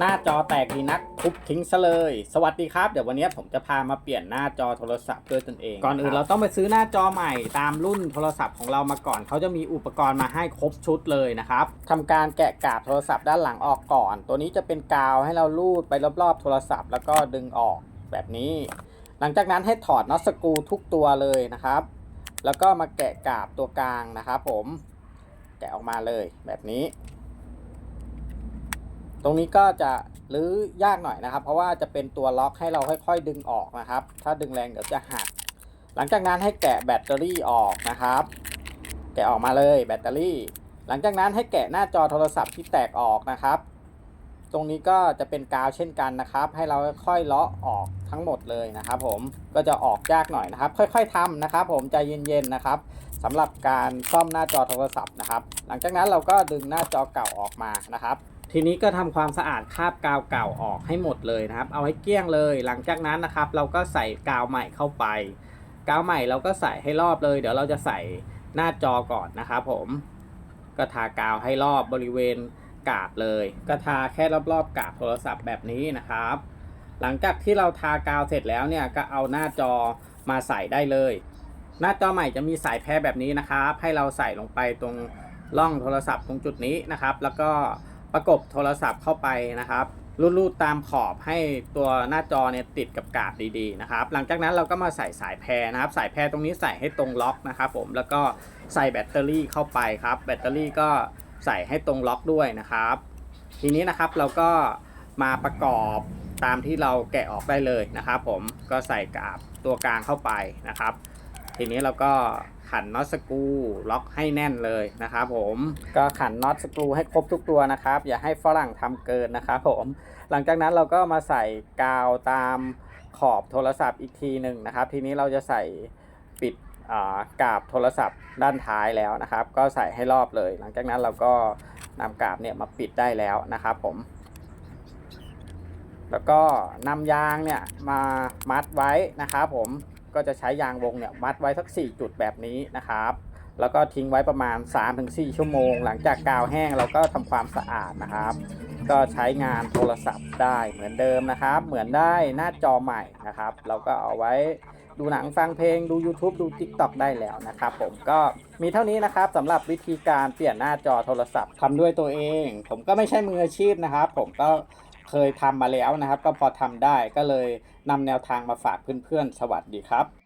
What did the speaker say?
หน้าจอแตกดีนักทุบทิ้งซะเลย สวัสดีครับ เดี๋ยววันนี้ผมจะพามาเปลี่ยนหน้าจอโทรศัพท์ด้วยตนเอง ก่อนอื่นเราต้องไปซื้อหน้าจอใหม่ตามรุ่นโทรศัพท์ของเรามาก่อน เขาจะมีอุปกรณ์มาให้ครบชุดเลยนะครับทำการแกะกาบโทรศัพท์ด้านหลังออกก่อน ตัวนี้จะเป็นกาวให้เราลูดไปรอบๆ โทรศัพท์แล้วก็ดึงออกแบบนี้ หลังจากนั้นให้ถอดน็อตสกรูทุกตัวเลยนะครับ แล้วก็มาแกะกาบตัวกลางนะครับผม แกะออกมาเลยแบบนี้ ตรงนี้ก็จะรื้อยากหน่อยนะครับ เพราะว่าจะเป็นตัวล็อกให้เราค่อยๆ ดึงออกนะครับ ถ้าดึงแรงเดี๋ยวจะหัก หลังจากนั้นให้แกะแบตเตอรี่ออกนะครับ แกะออกมาเลยแบตเตอรี่ หลังจากนั้นให้แกะหน้าจอโทรศัพท์ที่แตกออกนะครับ ตรงนี้ก็จะเป็นกาวเช่นกันนะครับ ให้เราค่อยๆเลาะออกทั้งหมดเลยนะครับ ผมก็จะออกยากหน่อยนะครับ ค่อย ๆทำนะครับ ผมใจเย็นๆนะครับสำหรับการซ่อมหน้าจอโทรศัพท์นะครับ หลังจากนั้นเราก็ดึงหน้าจอเก่าออกมานะครับ ทีนี้ก็ทำความสะอาดคราบกาวเก่าออกให้หมดเลยนะครับ เอาให้เกลี้ยงเลย หลังจากนั้นนะครับ เราก็ใส่กาวใหม่เข้าไป กาวใหม่เราก็ใส่ให้รอบเลย เดี๋ยวเราจะใส่หน้าจอก่อนนะครับผมก็ทากาวให้รอบบริเวณกาบเลย ก็ทาแค่รอบๆกาบโทรศัพท์แบบนี้นะครับ หลังจากที่เราทากาวเสร็จแล้วเนี่ยก็เอาหน้าจอมาใส่ได้เลย หน้าจอใหม่จะมีสายแพรแบบนี้นะครับ ให้เราใส่ลงไปตรงร่องโทรศัพท์ตรงจุดนี้นะครับ แล้วก็ ประกบโทรศัพท์เข้าไปนะครับรูดๆตามขอบให้ตัวหน้าจอเนี่ยติดกับกาบดีๆนะครับ หลังจากนั้นเราก็มาใส่สายแพรนะครับ สายแพรตรงนี้ใส่ให้ตรงล็อกนะครับผมแล้วก็ใส่แบตเตอรี่เข้าไปครับ แบตเตอรี่ก็ใส่ให้ตรงล็อกด้วยนะครับ ทีนี้นะครับเราก็มาประกอบตามที่เราแกะออกได้เลยนะครับ ผมก็ใส่กาบตัวกลางเข้าไปนะครับ ทีนี้เราก็ ขันน็อตสกรูล็อกให้แน่นเลยนะครับผมก็ขันน็อตสกรูให้ครบทุกตัวนะครับ อย่าให้ฝรั่งทำเกินนะครับผมหลังจากนั้นเราก็มาใส่กาวตามขอบโทรศัพท์อีกทีหนึ่งนะครับ ทีนี้เราจะใส่ปิดกาบโทรศัพท์ด้านท้ายแล้วนะครับ ก็ใส่ให้รอบเลย หลังจากนั้นเราก็นำกาบเนี่ยมาปิดได้แล้วนะครับผม แล้วก็นำยางเนี่ยมามัดไว้นะครับผม ก็จะใช้ยางวงเนี่ยมัดไว้สัก 4 จุดแบบนี้นะครับ แล้วก็ทิ้งไว้ประมาณ 3-4 ชั่วโมง หลังจากกาวแห้งเราก็ทำความสะอาดนะครับ ก็ใช้งานโทรศัพท์ได้เหมือนเดิมนะครับ เหมือนได้หน้าจอใหม่นะครับ เราก็เอาไว้ดูหนังฟังเพลงดู YouTube ดู TikTok ได้แล้วนะครับผมก็มีเท่านี้นะครับสำหรับวิธีการเปลี่ยนหน้าจอโทรศัพท์ทำด้วยตัวเอง ผมก็ไม่ใช่มืออาชีพนะครับ ผมก็ เคยทำมาแล้วนะครับ ก็พอทำได้ก็เลยนำแนวทางมาฝากเพื่อนๆ สวัสดีครับ